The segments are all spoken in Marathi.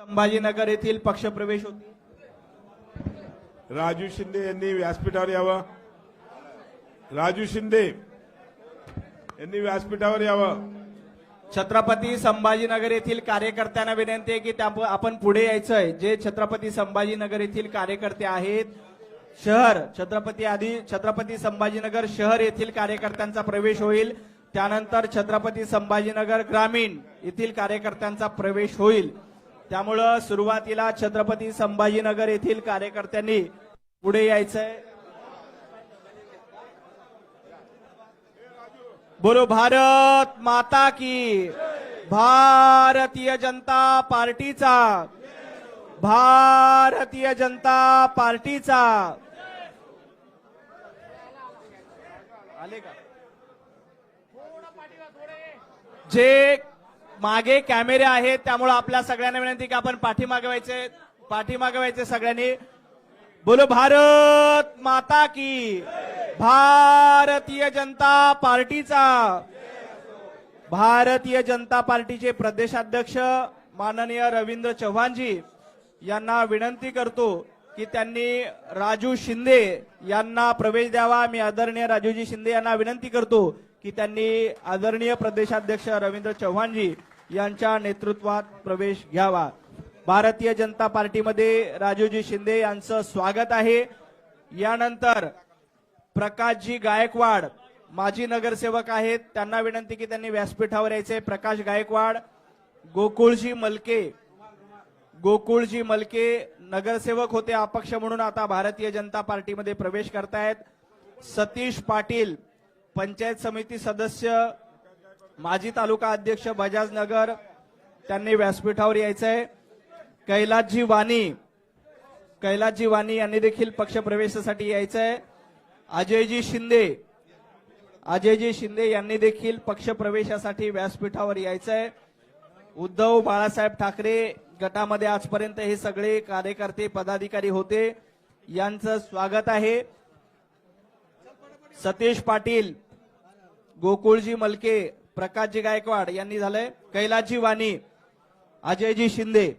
संभाजीनगर येथील पक्षप्रवेश होते. राजू शिंदे यांनी व्यासपीठावर यावं. राजू शिंदे यांनी व्यासपीठावर यावं. छत्रपती संभाजीनगर येथील कार्यकर्त्यांना विनंती आहे की त्या आपण पुढे यायचंय. जे छत्रपती संभाजीनगर येथील कार्यकर्ते आहेत शहर छत्रपती आधी छत्रपती संभाजीनगर शहर येथील कार्यकर्त्यांचा प्रवेश होईल. त्यानंतर छत्रपती संभाजीनगर ग्रामीण येथील कार्यकर्त्यांचा प्रवेश होईल. त्यामुळं सुरुवातीला छत्रपती संभाजीनगर येथील कार्यकर्त्यांनी पुढे यायचंय. बोलो भारत माता की भारतीय जनता पार्टीचा भारतीय जनता पार्टीचा. आले का? जे मागे कॅमेरे आहेत त्यामुळे आपल्या सगळ्यांना विनंती की आपण पाठीमागे व्हायचे पाठीमागे व्हायचे सगळ्यांनी. बोलो भारत माता की. भारतीय जनता पार्टीचा. भारतीय जनता पार्टीचे प्रदेशाध्यक्ष माननीय रवींद्र चव्हाणजी यांना विनंती करतो की त्यांनी राजू शिंदे यांना प्रवेश द्यावा. मी आदरणीय राजूजी शिंदे यांना विनंती करतो की त्यांनी आदरणीय प्रदेशाध्यक्ष रवींद्र चव्हाणजी यांच्या नेतृत्वात प्रवेश घ्यावा. भारतीय जनता पार्टीमध्ये राजूजी शिंदे यांचं स्वागत आहे. यानंतर प्रकाशजी गायकवाड माजी नगरसेवक आहेत. त्यांना विनंती की त्यांनी व्यासपीठावर यायचे. प्रकाश गायकवाड गोकुळजी मलके गोकुळजी मलके नगरसेवक होते अपक्ष म्हणून आता भारतीय जनता पार्टीमध्ये प्रवेश करतायत. सतीश पाटील पंचायत समिती सदस्य माजी तालुका अध्यक्ष बजाज नगर त्यांनी व्यासपीठावर यायचंय. कैलासजी वाणी कैलासजी वाणी यांनी देखील पक्षप्रवेशासाठी यायचंय. अजयजी शिंदे अजयजी शिंदे यांनी देखील पक्षप्रवेशासाठी व्यासपीठावर यायचंय. उद्धव बाळासाहेब ठाकरे गटामध्ये आजपर्यंत हे सगळे कार्यकर्ते पदाधिकारी होते. यांचं स्वागत आहे. सतीश पाटील गोकुळजी मलके प्रकाशजी गायकवाड यांनी झालंय. कैलाजी वाणी अजयजी शिंदे.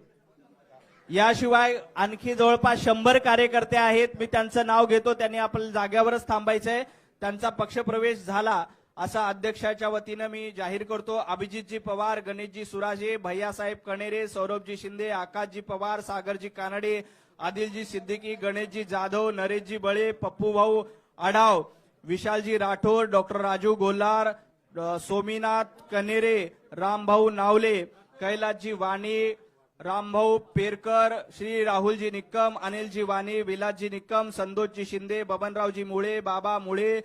याशिवाय आणखी जवळपास शंभर कार्यकर्ते आहेत. मी त्यांचं नाव घेतो. त्यांनी आपल्या जाग्यावरच थांबायचंय. त्यांचा पक्षप्रवेश झाला असा अध्यक्षाच्या वतीनं मी जाहीर करतो. अभिजितजी पवार गणेशजी सुराजे भैयासाहेब कणेरे सौरभजी शिंदे आकाशजी पवार सागरजी कानडे आदिलजी सिद्दीकी गणेशजी जाधव नरेशजी बळे पप्पू भाऊ आढाव विशालजी राठोड डॉक्टर राजू गोलार सोमीनाथ कनेरे रामभाऊ नावले कैलासजी वाणी रामभाऊ पेरकर श्री राहुलजी निक्कम अनिलजी वाणी विलासजी निक्कम संतोषजी शिंदे बबनरावजी मुळे बाबा मुळे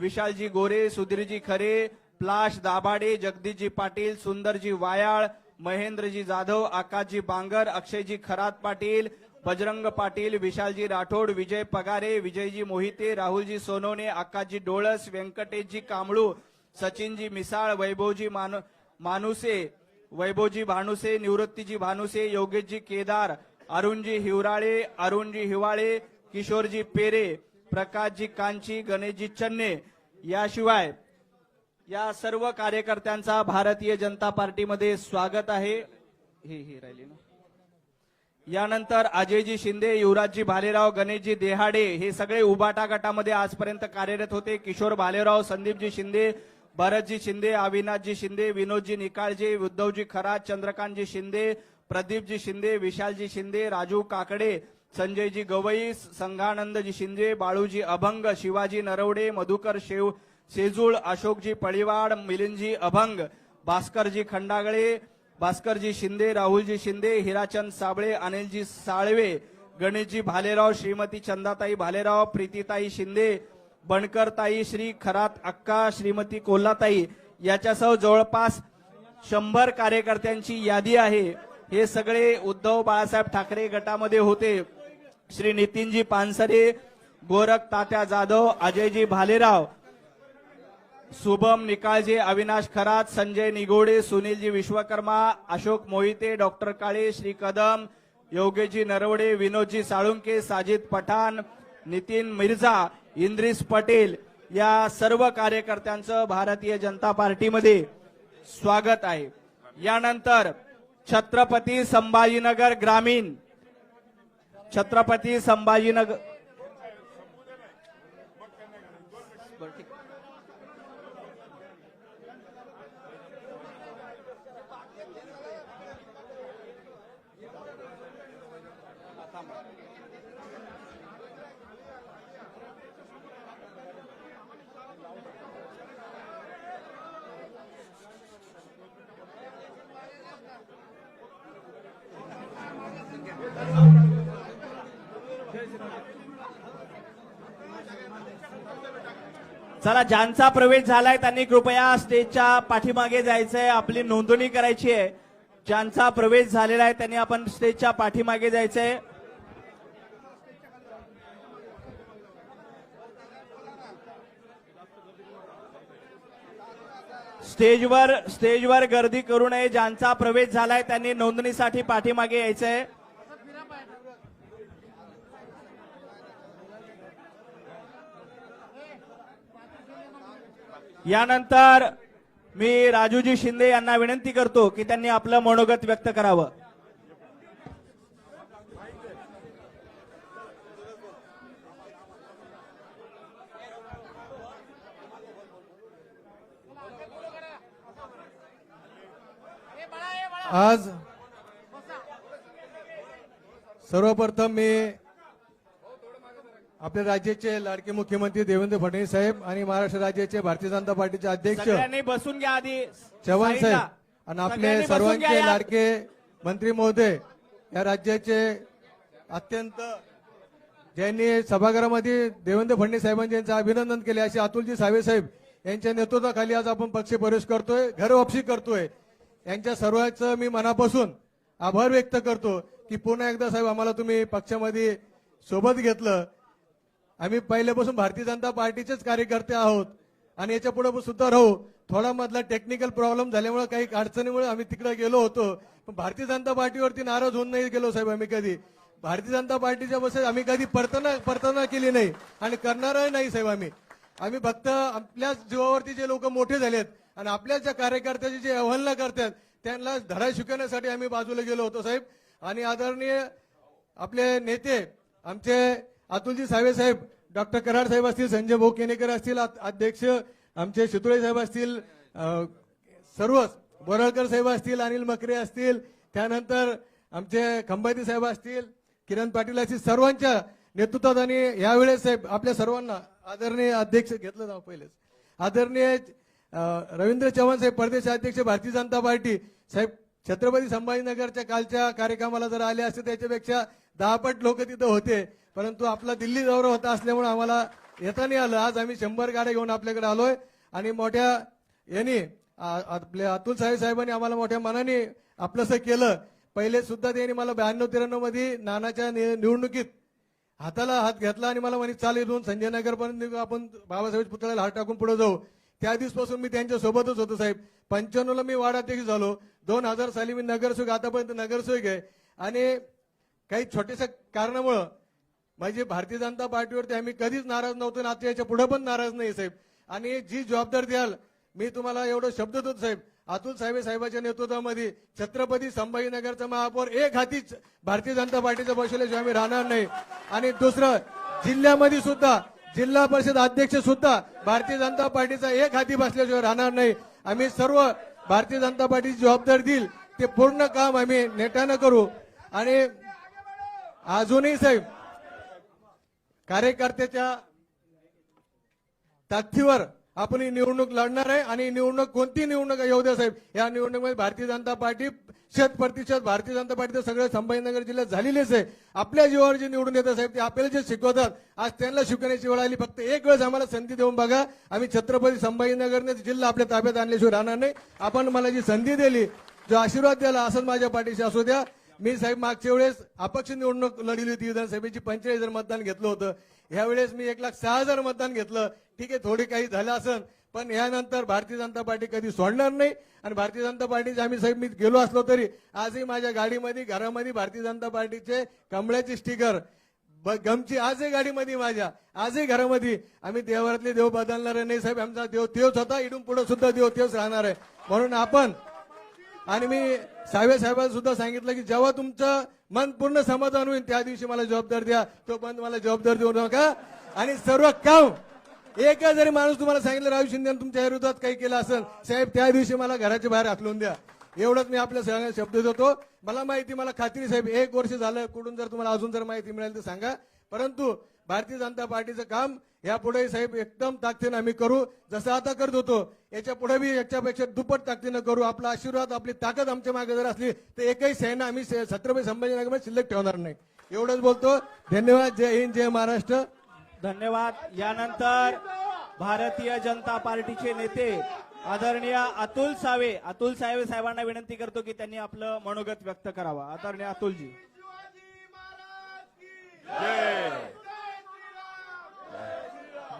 विशालजी गोरे सुधीरजी खरे प्लाश दाभाडे जगदीशजी पाटील सुंदरजी वायाळ महेंद्रजी जाधव आकाशजी बांगर अक्षयजी खरात पाटील बजरंग पाटील विशालजी राठोड विजय पगारे विजयजी मोहिते राहुलजी सोनवणे आकाशजी डोळस व्यंकटेशजी कांबळू सचिनजी मिसाळ वैभवजी मानु मानुसे वैभवजी भानुसे निवृत्तीजी भानुसे योगेशजी केदार अरुणजी हिवराळे अरुणजी हिवाळे किशोरजी पेरे प्रकाशजी कांची गणेशजी चन्ने याशिवाय या सर्व कार्यकर्त्यांचा भारतीय जनता पार्टीमध्ये स्वागत आहे. ही ही राहिली ना? यानंतर अजयजी शिंदे युवराजजी भालेराव गणेशजी देहाडे हे सगळे उबाटा गटामध्ये आजपर्यंत कार्यरत होते. किशोर भालेराव संदीपजी शिंदे भरतजी शिंदे अविनाशजी शिंदे विनोदजी निकाळजी उद्धवजी खरात चंद्रकांतजी शिंदे प्रदीपजी शिंदे विशालजी शिंदे राजू काकडे संजयजी गवई संघानंदजी शिंदे बाळूजी अभंग शिवाजी नरवडे मधुकर शेव सेजूळ अशोकजी पळीवाड मिलिंदजी अभंग भास्करजी खंडागळे भास्करजी शिंदे राहुलजी शिंदे हिराचंद साबळे अनिलजी साळवे गणेशजी भालेराव श्रीमती चंदाताई भालेराव प्रीतीताई शिंदे बनकरताई श्री खरात अक्का श्रीमती कोल्हाताई याच्यासह जवळपास शंभर कार्यकर्त्यांची यादी आहे. हे सगळे उद्धव बाळासाहेब ठाकरे गटामध्ये होते. श्री नितीनजी पानसरे गोरख तात्या जाधव अजयजी भालेराव शुभम निकाळजे अविनाश खरात संजय निगोडे सुनीलजी विश्वकर्मा अशोक मोहिते डॉक्टर काळे श्री कदम योगेशजी नरवडे विनोदजी साळुंके साजिद पठाण नितीन मिर्झा इंद्रिस पटेल या सर्व कार्यकर्त्यांचं भारतीय जनता पार्टीमध्ये स्वागत आहे. यानंतर छत्रपती संभाजीनगर ग्रामीण छत्रपती संभाजीनगर चला ज्यांचा प्रवेश झालाय त्यांनी कृपया स्टेजच्या पाठीमागे जायचंय. आपली नोंदणी करायची आहे. ज्यांचा प्रवेश झालेला आहे त्यांनी आपण स्टेजच्या पाठीमागे जायचंय. स्टेजवर स्टेजवर गर्दी करू नये. ज्यांचा प्रवेश झालाय त्यांनी नोंदणीसाठी पाठीमागे यायचंय. यानंतर मी राजूजी शिंदे यांना विनंती करतो की त्यांनी आपलं मनोगत व्यक्त करावं. आज सर्वप्रथम मी आपल्या राज्याचे लाडके मुख्यमंत्री देवेंद्र फडणवीस साहेब आणि महाराष्ट्र राज्याचे भारतीय जनता पार्टीचे अध्यक्ष सगळ्यांनी बसून घ्या आधी चव्हाण साईडला. साहेब आणि आपले सगळ्यांनी बसून घ्या सर्वांचे. लाडके मंत्री महोदय या राज्याचे अत्यंत ज्यांनी सभागृहामध्ये देवेंद्र फडणवीस साहेबांचे यांचं अभिनंदन केले असे अतुलजी सावे साहेब यांच्या नेतृत्वाखाली आज आपण पक्ष प्रवेश करतोय घर वापसी करतोय यांच्या सर्वांचं मी मनापासून आभार व्यक्त करतो की पुन्हा एकदा साहेब आम्हाला तुम्ही पक्षामध्ये सोबत घेतलं आम्ही पहिल्यापासून भारतीय जनता पार्टीचेच कार्यकर्ते आहोत. आणि याच्यापुढे सुद्धा राहू. थोडा मधला टेक्निकल प्रॉब्लेम झाल्यामुळे काही अडचणीमुळे आम्ही तिकडे गेलो होतो. पण भारतीय जनता पार्टीवरती नाराज होऊन नाही गेलो साहेब आम्ही कधी. भारतीय जनता पार्टीच्या बसेस आम्ही कधी परतना परतना केली नाही. आणि करणारही नाही साहेब आम्ही. आम्ही फक्त आपल्याच जीवावरती जे लोक मोठे झालेत आणि आपल्याच ज्या कार्यकर्त्याची जे अवहेलना करतात त्यांना धडा शिकवण्यासाठी आम्ही बाजूला गेलो होतो साहेब. आणि आदरणीय आपले नेते आमचे अतुलजी सावे साहेब डॉक्टर कराड साहेब असतील संजय भाऊ केनेकर असतील अध्यक्ष आमचे शितुळे साहेब असतील सर्वच बोराळकर साहेब असतील अनिल मकरे असतील त्यानंतर आमचे खंबाती साहेब असतील किरण पाटील असतील सर्वांच्या नेतृत्वात आणि यावेळेस साहेब आपल्या सर्वांना आदरणीय अध्यक्ष घेतलं जाऊ पहिलेच. आदरणीय रवींद्र चव्हाण साहेब परदेश अध्यक्ष भारतीय जनता पार्टी साहेब छत्रपती संभाजीनगरच्या कालच्या कार्यक्रमाला जर आले असते त्याच्यापेक्षा दहापट लोक तिथं होते. परंतु आपला दिल्ली दौरा होता असल्यामुळे आम्हाला येता नाही आलं. आज आम्ही शंभर गाड्या घेऊन आपल्याकडे आलोय आणि मोठ्या यांनी आपल्या अतुल साहेब साहेबांनी आम्हाला मोठ्या मनाने आपलंसं केलं. पहिले सुद्धा त्यांनी मला ब्याण्णव त्र्याण्णवमध्ये नानाच्या निवडणुकीत हाताला हात घेतला आणि मला म्हणे चाल इथून संजय नगरपर्यंत आपण बाबासाहेब पुतळ्याला हात टाकून पुढे जाऊ. त्या दिवसपासून मी त्यांच्या सोबतच होतो साहेब. पंच्याण्णवला मी वाडाध्यक्ष झालो. दोन हजार साली मी नगरसेवक आतापर्यंत नगरसेवक आहे. आणि काही छोट्याशा कारणामुळं म्हणजे भारतीय जनता पार्टीवरती आम्ही कधीच नाराज नव्हतो आणि आता याच्यापुढे पण नाराज नाही साहेब. आणि जी जबाबदारी द्याल मी तुम्हाला एवढं शब्द देतो साहेब. अतुल साहेब साहेबाच्या नेतृत्वामध्ये छत्रपती संभाजीनगरचा महापौर एक हातीच भारतीय जनता पार्टीचं बसवल्याशिवाय आम्ही राहणार नाही. आणि दुसरं जिल्ह्यामध्ये सुद्धा जिल्हा परिषद अध्यक्ष सुद्धा भारतीय जनता पार्टीचा एक हाती बसल्याशिवाय राहणार नाही. आम्ही सर्व भारतीय जनता पार्टीची जबाबदारी देईल ते पूर्ण काम आम्ही नेटानं करू. आणि अजूनही साहेब कार्यकर्त्याच्या ताकदीवर आपण ही निवडणूक लढणार आहे आणि निवडणूक कोणती निवडणूक आहे? येऊ द्या साहेब. या निवडणुकीमध्ये भारतीय जनता पार्टी शत प्रतिशत भारतीय जनता पार्टीचं सगळं संभाजीनगर जिल्ह्यात झालेलेच आहे. आपल्या जीवावर जे निवडून येतात साहेब ते आपल्याला जे शिकवतात आज त्यांना शिकवण्याची वेळ आली. फक्त एक वेळेस आम्हाला संधी देऊन बघा. आम्ही छत्रपती संभाजीनगरने जिल्हा आपल्या ताब्यात आणल्याशिवाय राहणार नाही. आपण मला जी संधी दिली जो आशीर्वाद दिला असंच माझ्या पाठीशी असू द्या. मी साहेब मागच्या वेळेस अपक्ष निवडणूक लढली होती विधानसभेची पंचेचाळीस हजार मतदान घेतलं होतं. यावेळेस मी एक लाख सहा हजार मतदान घेतलं. ठीक आहे थोडी काही झालं असेल पण यानंतर भारतीय जनता पार्टी कधी सोडणार नाही. आणि भारतीय जनता पार्टीचे आम्ही साहेब मी गेलो असलो तरी आजही माझ्या गाडीमध्ये घरामध्ये भारतीय जनता पार्टीचे कमळ्याचे स्टिकर ब- गमची आजही गाडीमध्ये माझ्या आजही घरामध्ये. आम्ही देवारातले देव बदलणार नाही साहेब आमचा देव तेच होता इडून पुढे सुद्धा देव तेच राहणार आहे. म्हणून आपण आणि मी साहेब साहेबांना सुद्धा सांगितलं की जेव्हा तुमचं मन पूर्ण समाधान होईल त्या दिवशी मला जबाबदार द्या. तोपर्यंत मला जबाबदार देऊ नका. आणि सर्व काम एका जरी माणूस तुम्हाला सांगितलं राजू शिंदे तुमच्या विरोधात काही केलं असेल साहेब त्या दिवशी मला घराच्या बाहेर हाकलून द्या. एवढंच मी आपल्या सगळ्यांना शब्द देतो. मला माहिती मला खात्री साहेब एक वर्ष झालं कुठून जर तुम्हाला अजून जर माहिती मिळाली तर सांगा. परंतु भारतीय जनता पार्टीचं काम यापुढे साहेब एकदम ताकदीनं आम्ही करू. जसं आता करत होतो याच्यापुढे बी याच्यापेक्षा दुप्पट ताकदीनं करू. आपला आशीर्वाद आपली ताकद आमच्या मागे जर असली तर एकही सैन्य आम्ही छत्रपती संभाजीनगरमध्ये शिल्लक ठेवणार नाही. एवढंच बोलतो. धन्यवाद. जय हिंद जय महाराष्ट्र. धन्यवाद. यानंतर भारतीय जनता पार्टीचे नेते आदरणीय अतुल सावे अतुल सावे साहेबांना विनंती करतो की त्यांनी आपलं मनोगत व्यक्त करावं. आदरणीय अतुलजी.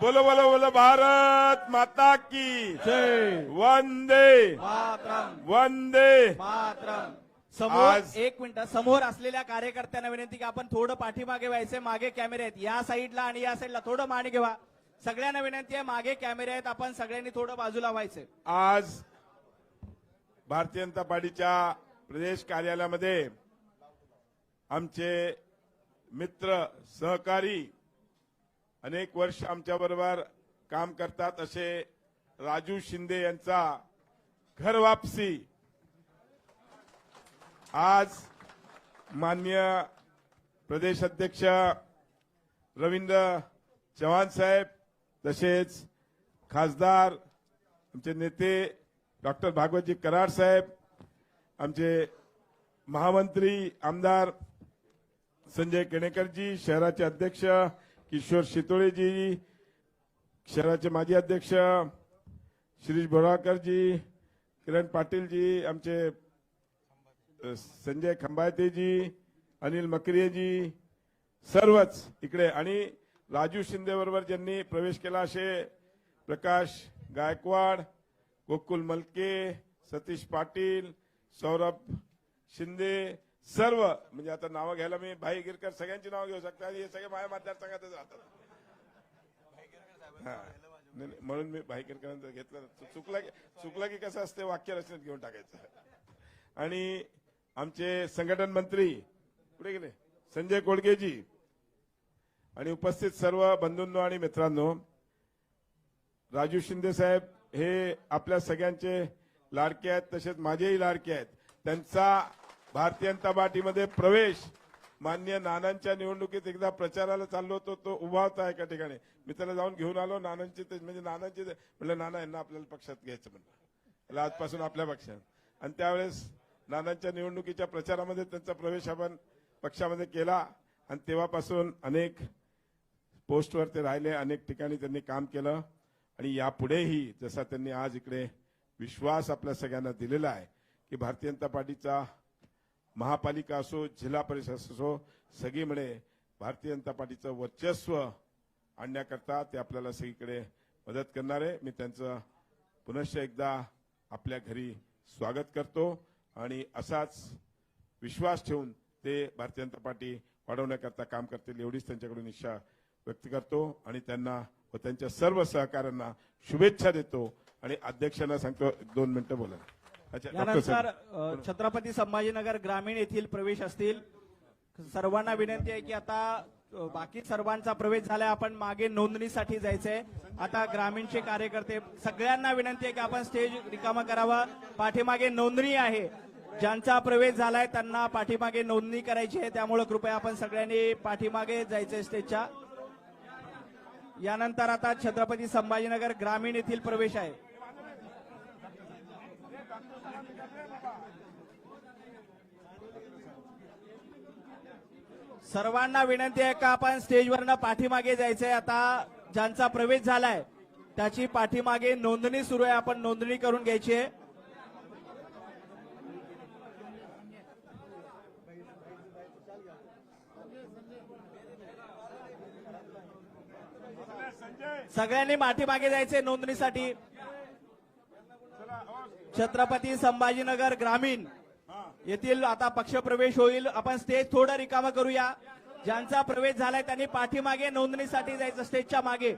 बोलो बोलो बोलो भारत माता की जय. वंदे. मातरम. वंदे. मातरम. समोर आज- एक मिनिट समोर असलेल्या कार्यकर्त्यांना विनंती की आपण थोडं पाठीमागे व्हायचे मागे कॅमेरे आहेत. या साईडला आणि या साईडला थोडं मागे घेवा. सगळ्यांना विनंती आहे मागे कॅमेरे आहेत आपण सगळ्यांनी थोडं बाजूला व्हायचे आज भारतीय जनता पार्टीच्या प्रदेश कार्यालयामध्ये आमचे मित्र सहकारी अनेक वर्ष आमच्या बरोबर काम करतात असे राजू शिंदे यांचा घर वापसी. आज मान्य प्रदेश अध्यक्ष रवींद्र चव्हाण साहेब तसेच खासदार आमचे नेते डॉक्टर भागवतजी कराड साहेब आमचे महामंत्री आमदार संजय केणेकरजी शहराचे अध्यक्ष किशोर शितोळेजी शहराचे माजी अध्यक्ष शिरीष बोराळकरजी किरण पाटीलजी आमचे संजय खंबायतेजी अनिल मकरियेजी सर्वच इकडे. आणि राजू शिंदे बरोबर ज्यांनी प्रवेश केला असे प्रकाश गायकवाड गोकुल मलके सतीश पाटील सौरभ शिंदे सर्व म्हणजे आता नावं घ्यायला मी भाई गिरकर सगळ्यांची नावं घेऊ शकता हे सगळे माझ्या मतदारसंघातच राहतात. म्हणून मी भाई गिरकरांचं घेतलं. चुकलं की चुकलं की कसं असते वाक्य रचनेत घेऊन टाकायचं. आणि आमचे संघटन मंत्री कुठे गेले? संजय कोडगेजी आणि उपस्थित सर्व बंधूंनो आणि मित्रांनो राजू शिंदे साहेब हे आपल्या सगळ्यांचे लाडके आहेत तसेच माझेही लाडके आहेत. त्यांचा भारतीय जनता पार्टीमध्ये प्रवेश मान्य नानांच्या निवडणुकीत एकदा प्रचाराला चाललो होतो तो उभा होता एका ठिकाणी. मी त्याला जाऊन घेऊन आलो नानांची म्हणजे नानांची म्हटलं नाना यांना आपल्याला पक्षात घ्यायचं म्हणलं. त्याला आजपासून आपल्या पक्षात. आणि त्यावेळेस नानांच्या निवडणुकीच्या प्रचारामध्ये त्यांचा प्रवेश आपण पक्षामध्ये केला. आणि तेव्हापासून अनेक पोस्टवर ते राहिले अनेक ठिकाणी त्यांनी काम केलं. आणि यापुढेही जसा त्यांनी आज इकडे विश्वास आपल्या सगळ्यांना दिलेला आहे की भारतीय जनता पार्टीचा महापालिका असो जिल्हा परिषद असो सगळीमुळे भारतीय जनता पार्टीचं वर्चस्व आणण्याकरता ते आपल्याला सगळीकडे मदत करणार आहे. मी त्यांचं पुनश्च एकदा आपल्या घरी स्वागत करतो आणि असाच विश्वास ठेवून ते भारतीय जनता पार्टी वाढवण्याकरता काम करतील एवढीच त्यांच्याकडून इच्छा व्यक्त करतो आणि त्यांना व त्यांच्या सर्व सहकाऱ्यांना शुभेच्छा देतो. आणि अध्यक्षांना सांगतो दोन मिनिटं बोला. यानंतर छत्रपती संभाजीनगर ग्रामीण येथील प्रवेश असतील. सर्वांना विनंती आहे की आता बाकी सर्वांचा प्रवेश झालाय आपण मागे नोंदणीसाठी जायचंय. आता ग्रामीणचे कार्यकर्ते सगळ्यांना विनंती आहे की आपण स्टेज रिकामा करावा. पाठीमागे नोंदणी आहे. ज्यांचा प्रवेश झालाय त्यांना पाठीमागे नोंदणी करायची आहे. त्यामुळे कृपया आपण सगळ्यांनी पाठीमागे जायचंय स्टेजच्या. यानंतर आता छत्रपती संभाजीनगर ग्रामीण येथील प्रवेश आहे. सर्वांना विनंती आहे का आपण स्टेजवरनं पाठीमागे जायचंय? आता ज्यांचा प्रवेश झालाय त्याची पाठीमागे नोंदणी सुरू आहे. आपण नोंदणी करून घ्यायची आहे. सगळ्यांनी माठीमागे जायचंय नोंदणीसाठी. छत्रपती संभाजीनगर ग्रामीण येथील आता पक्षप्रवेश होईल. आपण स्टेज थोडं रिकामा करूया. ज्यांचा प्रवेश झालाय त्यांनी पाठीमागे नोंदणीसाठी जायचं स्टेजच्या मागे.